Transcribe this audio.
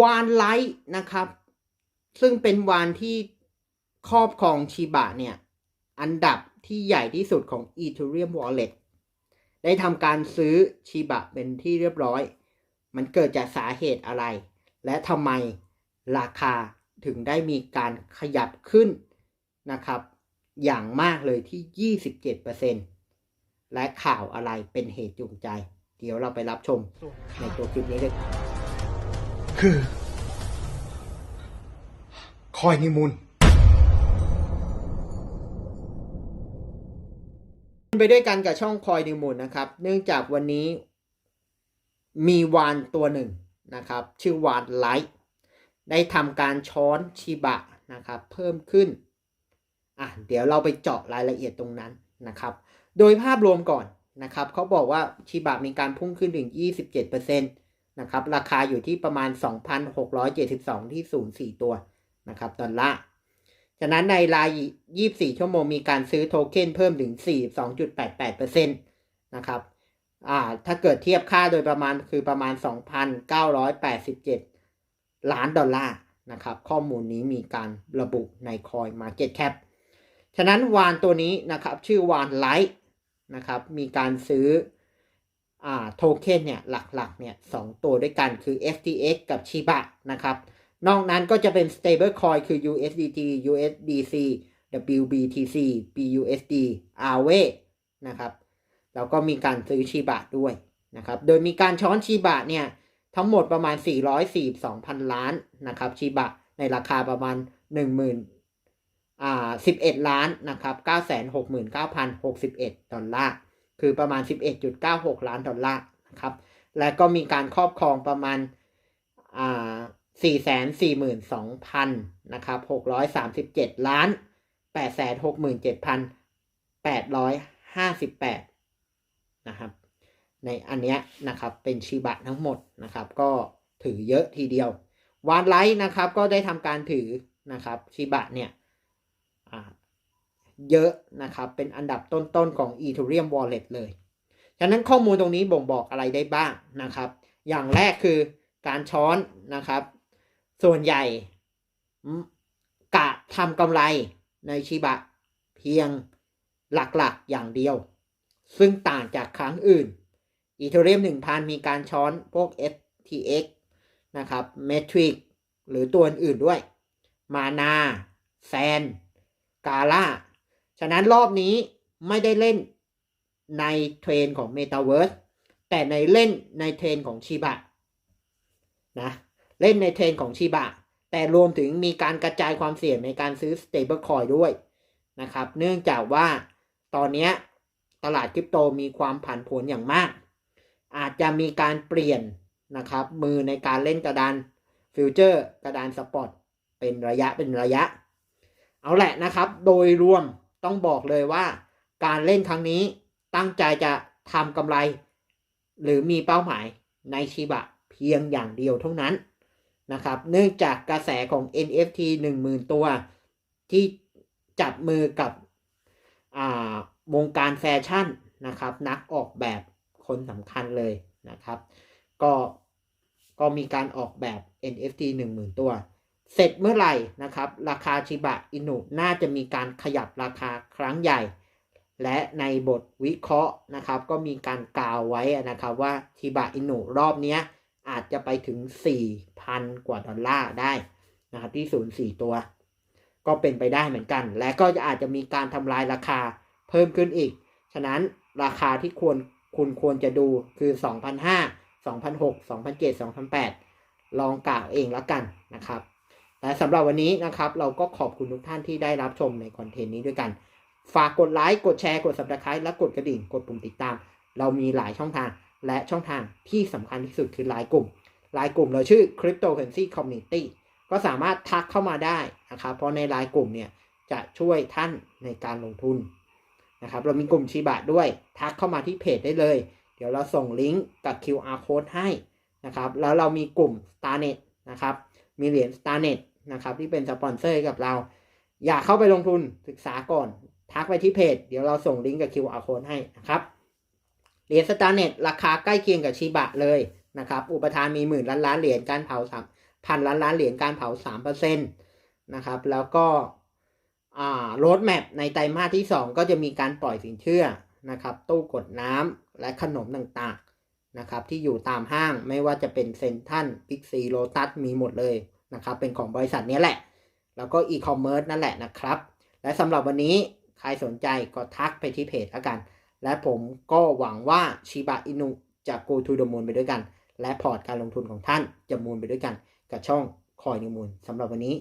วานไลท์นะครับ ซึ่งเป็นวานที่ครอบครองชิบะเนี่ย อันดับที่ใหญ่ที่สุดของ Ethereum Wallet ได้ทำการซื้อชิบะเป็นที่เรียบร้อย มันเกิดจากสาเหตุอะไร และทำไมราคาถึงได้มีการขยับขึ้นนะครับ อย่างมากเลยที่ 27%และข่าวอะไรเป็นเหตุจูงใจ เดี๋ยวเราไปรับชมในตัวคลิปนี้เลย คือ คอยนิมูลไปด้วยกันกับช่องคอยนิมูลนะครับ เนื่องจากวันนี้มีวานตัวหนึ่งนะครับ ชื่อวานไลท์ได้ทำการช้อนชิบะนะครับ เพิ่มขึ้นอะเดี๋ยวเราไปเจาะรายละเอียดตรงนั้นนะครับ โดยภาพรวมก่อนนะครับเขาบอกว่าชิบะมีการพุ่งขึ้นถึง 27% นะครับ ราคาอยู่ที่ประมาณ 2,672 ที่04ตัวนะครับดอลลาร์ฉะนั้นในราย 24 ชั่วโมงมีการซื้อโทเค็นเพิ่มถึง 42.88%นะครับอ่าถ้าเกิดเทียบค่าโดยประมาณคือประมาณ 2,987 ล้านดอลลาร์นะครับ ข้อมูลนี้มีการระบุใน Coin Market Cap ฉะนั้นวานตัวนี้นะครับ ชื่อวานไลท์นะครับ มีการซื้อ โทเค็นเนี่ยหลักๆเนี่ยสองตัวด้วยกันคือ FTX กับ Shiba นะครับ นอกนั้นก็จะเป็น stable coin คือ USDT USDC WBTC BUSD Aave นะครับแล้วก็มีการซื้อชีบะด้วยนะครับ โดยมีการช้อนชีบะเนี่ยทั้งหมดประมาณ 442,000 ล้านนะครับชีบะในราคาประมาณ 10,000อ่า11 ล้านนะครับ969,061 ดอลลาร์ คือประมาณ 11.96 ล้านดอลลาร์นะครับ และก็มีการครอบครองประมาณอ่าสี่แสนสี่หมื่นสองพันนะครับหกร้อยสามสิบเจ็ดล้านแปดแสนหกหมื่นเจ็ดพันแปดร้อยห้าสิบแปดนะครับ ในอันเนี้ยนะครับเป็นชีบะทั้งหมดนะครับ ก็ถือเยอะทีเดียววานไลท์นะครับก็ได้ทำการถือนะครับชีบะเนี่ย เยอะนะครับ เป็นอันดับต้นๆของ Ethereum Wallet เลย ฉะนั้นข้อมูลตรงนี้บ่งบอกอะไรได้บ้างนะครับ อย่างแรกคือการช้อนนะครับ ส่วนใหญ่กะทำกำไรในชิบะเพียงหลักๆอย่างเดียว ซึ่งต่างจากครั้งอื่นอีเทเรียม1000 มีการช้อนพวก FTX นะครับ Metric หรือตัวอื่นด้วย มานา แซน กาล่า ฉะนั้นรอบนี้ไม่ได้เล่นในเทรนของ Metaverse แต่ในเล่นในเทรนของชิบะนะเล่นในเทรนของชิบะแต่รวมถึงมีการกระจายความเสี่ยงในการซื้อ stable coin ด้วยนะครับ เนื่องจากว่าตอนนี้ตลาดคริปโตมีความผันผวนอย่างมาก อาจจะมีการเปลี่ยนนะครับ มือในการเล่นกระดานฟิวเจอร์กระดานสปอตเป็นระยะเป็นระยะ เอาแหละนะครับ โดยรวม ต้องบอกเลยว่า การเล่นครั้งนี้ตั้งใจจะทำกำไร หรือมีเป้าหมายในชิบะเพียงอย่างเดียวเท่านั้นนะครับ เนื่องจากกระแสของ NFT 10,000 ตัว ที่จับมือกับวงการแฟชั่นนะครับ นักออกแบบคนสำคัญเลยนะครับ ก็ก็มีการออกแบบ NFT 10,000 ตัว เสร็จเมื่อไหร่นะครับ ราคาชิบะอินุน่าจะมีการขยับราคาครั้งใหญ่ และในบทวิเคราะห์นะครับ ก็มีการกล่าวไว้นะครับว่าชิบะอินุรอบนี้อาจจะไปถึง 4,000 กว่าดอลลาร์ได้นะครับที่0.4ตัว ก็เป็นไปได้เหมือนกัน และก็อาจจะมีการทำลายราคาเพิ่มขึ้นอีก ฉะนั้นราคาที่ควรคุณควรจะดูคือ2,500 2,600 2,700 2,800ลองกล่าวเองแล้วกันนะครับ และสำหรับวันนี้นะครับเราก็ขอบคุณทุกท่านที่ได้รับชมในคอนเทนต์นี้ด้วยกัน ฝากกดไลค์กดแชร์กด subscribe และกดกระดิ่งกดปุ่มติดตาม เรามีหลายช่องทาง และช่องทางที่สำคัญที่สุดคือไลน์กลุ่มไลน์กลุ่มเราชื่อ Cryptocurrency Community ก็สามารถทักเข้ามาได้นะครับเพราะในไลน์กลุ่มเนี่ยจะช่วยท่านในการลงทุนนะครับเรามีกลุ่มชีบะด้วยทักเข้ามาที่เพจได้เลย เดี๋ยวเราส่งลิงก์กับ QR code ให้นะครับแล้วเรามีกลุ่ม Starnet นะครับมีเหรียญ Starnet นะครับ ที่เป็นสปอนเซอร์ให้กับเรา อยากเข้าไปลงทุนศึกษาก่อน ทักไปที่เพจ เดี๋ยวเราส่งลิงก์กับ QR code ให้นะครับเหรียญสตาร์เน็ตราคาใกล้เคียงกับชิบะเลยนะครับ อุปทานมีหมื่นล้านล้านเหรียญการเผาสามพันล้านล้านเหรียญการเผาสามเปอร์เซ็นตนะครับ แล้วก็โรดแมพในไตรมาสที่ 2 ก็จะมีการปล่อยสินเชื่อนะครับ ตู้กดน้ำและขนมต่างๆนะครับ ที่อยู่ตามห้างไม่ว่าจะเป็นเซนทันพิกซีโ t ตัสมีหมดเลย นะครับ เป็นของบริษัทนี้แหละ แล้วก็อีคอมเมิร์ซนั่นแหละนะครับ และสำหรับวันนี้ใครสนใจก็ทักไปที่เพจแล้วกัน และผมก็หวังว่าชิบะอินุจะกูทูดมูลไปด้วยกัน และพอร์ตการลงทุนของท่านจะมูลไปด้วยกัน กับช่องคอยนิมูลสำหรับวันนี้